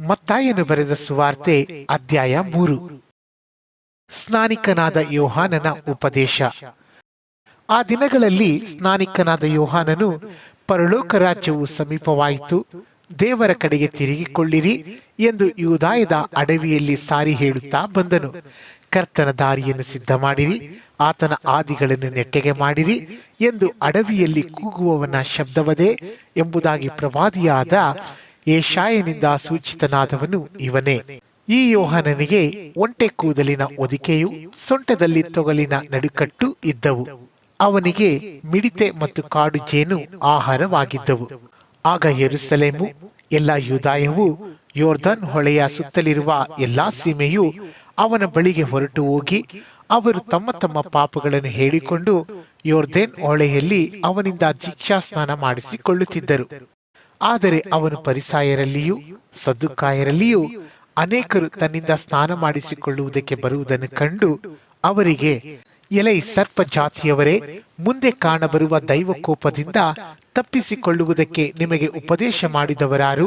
ಮತ್ತಾಯನು ಬರೆದ ಸುವಾರ್ತೆ ಅಧ್ಯಾಯ ಮೂರು. ಸ್ನಾನಿಕನಾದ ಯೋಹಾನನ ಉಪದೇಶ. ಆ ದಿನಗಳಲ್ಲಿ ಸ್ನಾನಿಕನಾದ ಯೋಹಾನನು ಪರಲೋಕ ರಾಜ್ಯವು ಸಮೀಪವಾಯಿತು, ದೇವರ ಕಡೆಗೆ ತಿರುಗಿಕೊಳ್ಳಿರಿ ಎಂದು ಯೂದಾಯದ ಅಡವಿಯಲ್ಲಿ ಸಾರಿ ಹೇಳುತ್ತಾ ಬಂದನು. ಕರ್ತನ ದಾರಿಯನ್ನು ಸಿದ್ಧ ಮಾಡಿರಿ ಆತನ ಆದಿಗಳನ್ನು ನೆಟ್ಟಗೆ ಮಾಡಿರಿ ಎಂದು ಅಡವಿಯಲ್ಲಿ ಕೂಗುವವನ ಶಬ್ದವದೇ ಎಂಬುದಾಗಿ ಪ್ರವಾದಿಯಾದ ಏಷಾಯನಿಂದ ಸೂಚಿತನಾದವನು ಇವನೇ. ಈ ಯೋಹನನಿಗೆ ಒಂಟೆ ಕೂದಲಿನ ಒದಿಕೆಯು ಸೊಂಟದಲ್ಲಿ ತೊಗಲಿನ ನಡುಕಟ್ಟು ಇದ್ದವು. ಅವನಿಗೆ ಮಿಡಿತೆ ಮತ್ತು ಕಾಡು ಜೇನು ಆಹಾರವಾಗಿದ್ದವು. ಆಗ ಯೆರೂಸಲೇಮು, ಎಲ್ಲ ಯುದಾಯವು ಯೋರ್ಧನ್ ಹೊಳೆಯ ಸುತ್ತಲಿರುವ ಎಲ್ಲಾ ಸೀಮೆಯು ಅವನ ಬಳಿಗೆ ಹೊರಟು ಹೋಗಿ ಅವರು ತಮ್ಮ ತಮ್ಮ ಪಾಪಗಳನ್ನು ಹೇಳಿಕೊಂಡು ಯೋರ್ಧೇನ್ ಹೊಳೆಯಲ್ಲಿ ಅವನಿಂದ ದೀಕ್ಷಾ ಸ್ನಾನ ಮಾಡಿಸಿಕೊಳ್ಳುತ್ತಿದ್ದರು. ಆದರೆ ಅವನು ಪರಿಸಾಯರಲ್ಲಿಯೂ ಸದ್ದುಕಾಯರಲ್ಲಿಯೂ ಅನೇಕರು ತನ್ನಿಂದ ಸ್ನಾನ ಮಾಡಿಸಿಕೊಳ್ಳುವುದಕ್ಕೆ ಬರುವುದನ್ನು ಕಂಡು ಅವರಿಗೆ ಎಲೈ ಸರ್ಪ ಜಾತಿಯವರೇ ಮುಂದೆ ಕಾಣಬರುವ ದೈವ ಕೋಪದಿಂದ ತಪ್ಪಿಸಿಕೊಳ್ಳುವುದಕ್ಕೆ ನಿಮಗೆ ಉಪದೇಶ ಮಾಡಿದವರಾರು?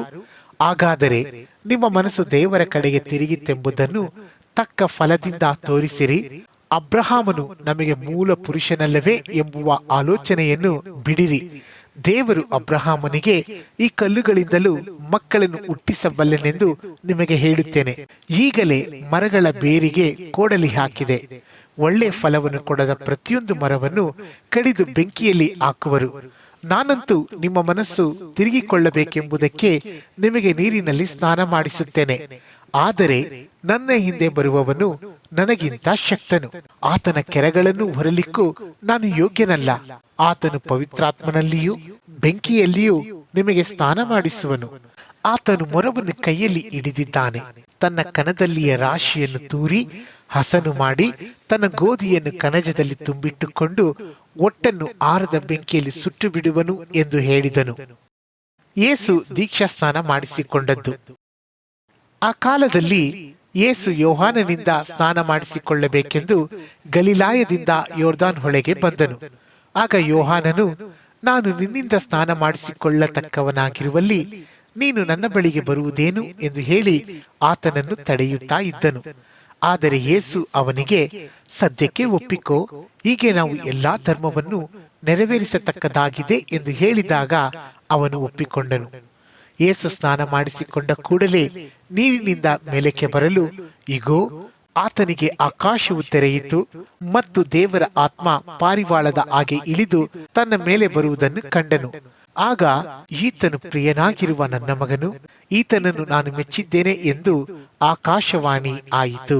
ಹಾಗಾದರೆ ನಿಮ್ಮ ಮನಸ್ಸು ದೇವರ ಕಡೆಗೆ ತಿರುಗಿತೆಂಬುದನ್ನು ತಕ್ಕ ಫಲದಿಂದ ತೋರಿಸಿರಿ. ಅಬ್ರಹಾಮನು ನಮಗೆ ಮೂಲ ಪುರುಷನಲ್ಲವೇ ಎಂಬುವ ಆಲೋಚನೆಯನ್ನು ಬಿಡಿರಿ. ದೇವರು ಅಬ್ರಹಾಮನಿಗೆ ಈ ಕಲ್ಲುಗಳಿಂದಲೂ ಮಕ್ಕಳನ್ನು ಹುಟ್ಟಿಸಬಲ್ಲೆನೆಂದು ನಿಮಗೆ ಹೇಳುತ್ತೇನೆ. ಈಗಲೇ ಮರಗಳ ಬೇರಿಗೆ ಕೋಡಲಿ ಹಾಕಿದೆ. ಒಳ್ಳೆ ಫಲವನ್ನು ಕೊಡದ ಪ್ರತಿಯೊಂದು ಮರವನ್ನು ಕಡಿದು ಬೆಂಕಿಯಲ್ಲಿ ಹಾಕುವರು. ನಾನಂತೂ ನಿಮ್ಮ ಮನಸ್ಸು ತಿರುಗಿಕೊಳ್ಳಬೇಕೆಂಬುದಕ್ಕೆ ನಿಮಗೆ ನೀರಿನಲ್ಲಿ ಸ್ನಾನ ಮಾಡಿಸುತ್ತೇನೆ. ಆದರೆ ನನ್ನ ಹಿಂದೆ ಬರುವವನು ನನಗಿಂತ ಶಕ್ತನು. ಆತನ ಕೆರೆಗಳನ್ನು ಹೊರಲಿಕ್ಕೂ ನಾನು ಯೋಗ್ಯನಲ್ಲ. ಆತನು ಪವಿತ್ರಾತ್ಮನಲ್ಲಿಯೂ ಬೆಂಕಿಯಲ್ಲಿಯೂ ನಿಮಗೆ ಸ್ನಾನ ಮಾಡಿಸುವನು. ಆತನು ಮೊರವನ್ನು ಕೈಯಲ್ಲಿ ಹಿಡಿದಿದ್ದಾನೆ. ತನ್ನ ಕನದಲ್ಲಿಯ ರಾಶಿಯನ್ನು ತೂರಿ ಹಸನು ಮಾಡಿ ತನ್ನ ಗೋಧಿಯನ್ನು ಕಣಜದಲ್ಲಿ ತುಂಬಿಟ್ಟುಕೊಂಡು ಒಟ್ಟನ್ನು ಆರದ ಬೆಂಕಿಯಲ್ಲಿ ಸುಟ್ಟು ಬಿಡುವನು ಎಂದು ಹೇಳಿದನು. ಯೇಸು ದೀಕ್ಷಾ ಸ್ನಾನ ಮಾಡಿಸಿಕೊಂಡದ್ದು. ಆ ಕಾಲದಲ್ಲಿ ಯೇಸು ಯೋಹಾನನಿಂದ ಸ್ನಾನ ಮಾಡಿಸಿಕೊಳ್ಳಬೇಕೆಂದು ಗಲಿಲಾಯದಿಂದ ಯೋರ್ದಾನ್ ಹೊಳೆಗೆ ಬಂದನು. ಆಗ ಯೋಹಾನನು, ನಾನು ನಿನ್ನಿಂದ ಸ್ನಾನ ಮಾಡಿಸಿಕೊಳ್ಳತಕ್ಕವನಾಗಿರುವಲ್ಲಿ ನೀನು ನನ್ನ ಬಳಿಗೆ ಬರುವುದೇನು? ಎಂದು ಹೇಳಿ ಆತನನ್ನು ತಡೆಯುತ್ತಾ ಇದ್ದನು. ಆದರೆ ಯೇಸು ಅವನಿಗೆ, ಸದ್ಯಕ್ಕೆ ಒಪ್ಪಿಕೋ, ಹೀಗೆ ನಾವು ಎಲ್ಲಾ ಧರ್ಮವನ್ನು ನೆರವೇರಿಸತಕ್ಕದಾಗಿದೆ ಎಂದು ಹೇಳಿದಾಗ ಅವನು ಒಪ್ಪಿಕೊಂಡನು. ಯೇಸು ಸ್ನಾನ ಮಾಡಿಸಿಕೊಂಡ ಕೂಡಲೇ ನೀರಿನಿಂದ ಮೇಲಕ್ಕೆ ಬರಲು, ಇಗೋ, ಆತನಿಗೆ ಆಕಾಶವು ತೆರೆಯಿತು ಮತ್ತು ದೇವರ ಆತ್ಮ ಪಾರಿವಾಳದ ಹಾಗೆ ಇಳಿದು ತನ್ನ ಮೇಲೆ ಬರುವುದನ್ನು ಕಂಡನು. ಆಗ ಈತನು ಪ್ರಿಯನಾಗಿರುವ ನನ್ನ ಮಗನು, ಈತನನ್ನು ನಾನು ಮೆಚ್ಚಿದ್ದೇನೆ ಎಂದು ಆಕಾಶವಾಣಿ ಆಯಿತು.